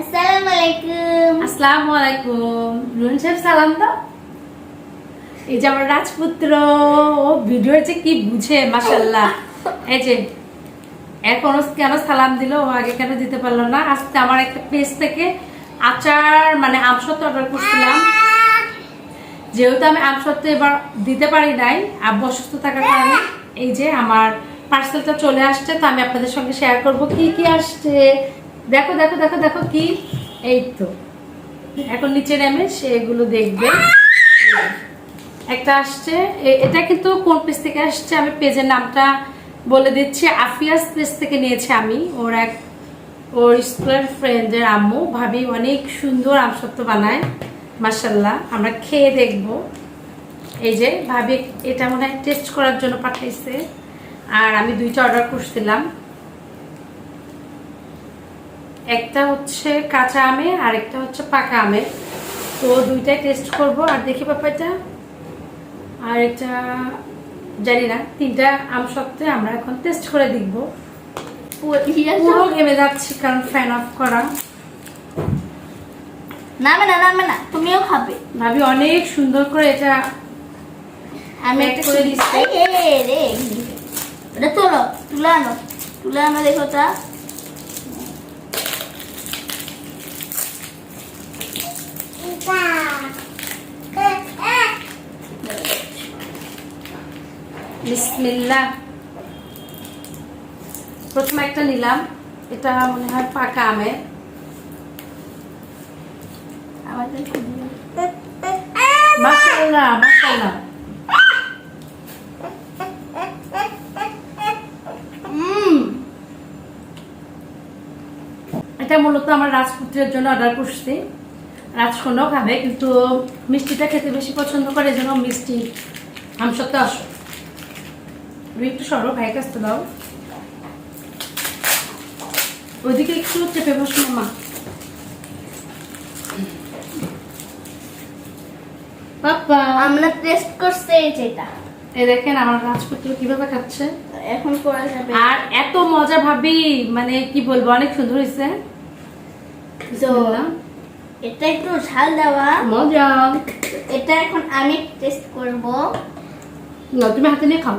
আসসালামু আলাইকুম রুন সাহেব সালাম এই যে আমার রাজপুত্র, ও কি বুঝে এই যে কেন সালাম দিল, ও আগে কেন দিতে পারল না? আজকে আমার একটা পেজ থেকে আচার মানে আমসত্ব অর্ডার করছিলাম। যেহেতু আমি আমসত্ব এবার দিতে পারি নাই, আব্বু অসুস্থ থাকার কারণে, এই যে আমার পার্সেলটা চলে আসছে, তো আমি আপনাদের সঙ্গে শেয়ার করব, কি কি আসছে দেখো দেখো দেখো দেখো কি? এই তো। এখন নিচে নেমে সেগুলো দেখবে। একটা আসছে। এটা কিন্তু কোন পেজ থেকে আসছে? আমি পেজের নামটা বলে দিচ্ছি। আফিয়াস পেজ থেকে নিয়েছে আমি। ওর এক, ওর স্কুলের ফ্রেন্ডের আম্মু। ভাবি অনেক সুন্দর আমসত্ব বানায়। মাসাল্লাহ আমরা খেয়ে দেখব। এই যে, ভাবি এটা মনে হয় টেস্ট করার জন্য পাঠাইছে। আর আমি দুইটা অর্ডার করছিলাম। একটা হচ্ছে কাঁচা আমের আর একটা হচ্ছে পাকা আমের তো দুইটাই টেস্ট করব আর দেখি ব্যাপারটা আর এটা জানি না তিনটা আম সত্ত্বে আমরা এখন টেস্ট করে দেখব পুরো ঘেমে যাচ্ছি কারণ ফ্যান অফ করা নামে না নামে না তুমিও খাবে ভাবি অনেক সুন্দর করে এটা আমি একটা করে দিচ্ছি। রে এটা তোলো তুলে আনো তুলে আনো দেখো তা প্রথমে একটা নিলাম। এটা মনে হয় পাকা আমের। এটা মূলত আমার রাজপুত্রের জন্য অর্ডার করছি। রাজকন্যাও খাবে কিন্তু মিষ্টিটা খেতে বেশি পছন্দ করে যেন মিষ্টি। আম সত্যি আসো একটু সরো ভাই কাছতে দাও। ওইদিকে একটু চেপে বসো মা পাপা আমরা টেস্ট করছে এই যেটা। এই দেখেন আমার রাজপুত্র কীভাবে খাচ্ছে। এখন করা যাবে? আর এত মজা ভাবি মানে কি বলব অনেক সুন্দর হয়েছে। তো এটা একটু ঝাল দেওয়া। মজা। এটা এখন আমি টেস্ট করব। না তুমি হাতে নিয়ে খাও।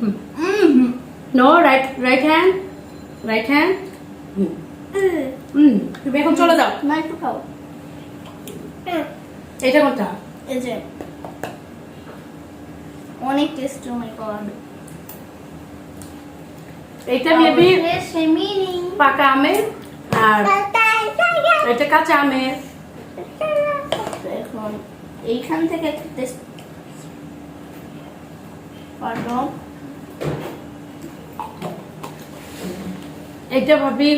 হুম। হুম no right right hand right hand hmm তুমি এখন চলে যাও। না একটু খাও। এটা কোনটা এই যে। অনেক টেস্ট মাই গড এটা মেবি সেমিনি পাকা আমের আর এটা কাঁচা আমের। এখন এইখান থেকে একটা টেস্ট করো এটা ভাবি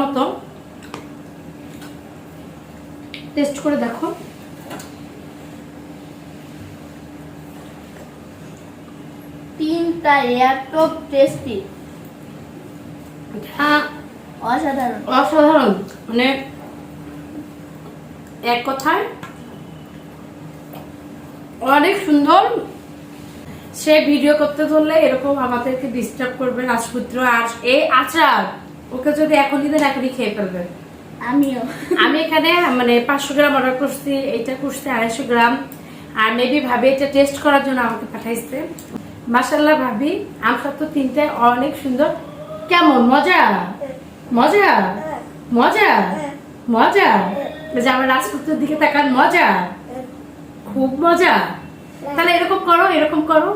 মতো। টেস্ট করে দেখো। তিনটা এত টেস্টি অসাধারণ। অসাধারণ। মানে এক কথায় অনেক সুন্দর। সে ভিডিও করতে ধরলে এরকম আমাদেরকে ডিস্টার্ব করবে রাজপুত্র আর এই আচার। ওকে যদি এখনই দেন এখনই খেয়ে ফেলবে আমিও। আমি এখানে মানে পাঁচশো গ্রাম অর্ডার করছি এটা করছি আড়াইশো গ্রাম। আর মেবি ভাবি এটা টেস্ট করার জন্য আমাকে পাঠাইছে। মাসাল্লাহ ভাবি আমার তো তিনটায় অনেক সুন্দর। কেমন? মজা? মজা? মজা? মজা? যে আমার রাজপুত্রের দিকে তাকান মজা? খুব মজা। তাহলে এরকম করো এরকম করো।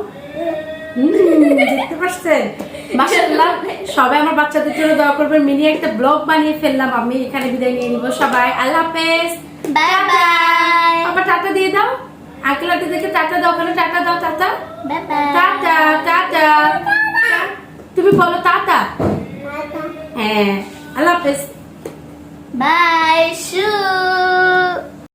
দেখতে পাচ্ছেন? সবাই আমার বাচ্চাদের জন্য দোয়া করবেন। মিনি একটা ব্লগ বানিয়ে ফেললাম। আমি এখানে বিদায় নিয়ে নিব সবাই। আল্লাহ হাফেজ। Bye bye. বাবা টাটা দিয়ে দাও। আঙ্কেল আন্টি দেখে টাটা দাও ওখানে টাটা দাও টাটা। Tata tata. তুমি বলো টাটা। হ্যাঁ। আল্লাহ হাফেজ। বাই শু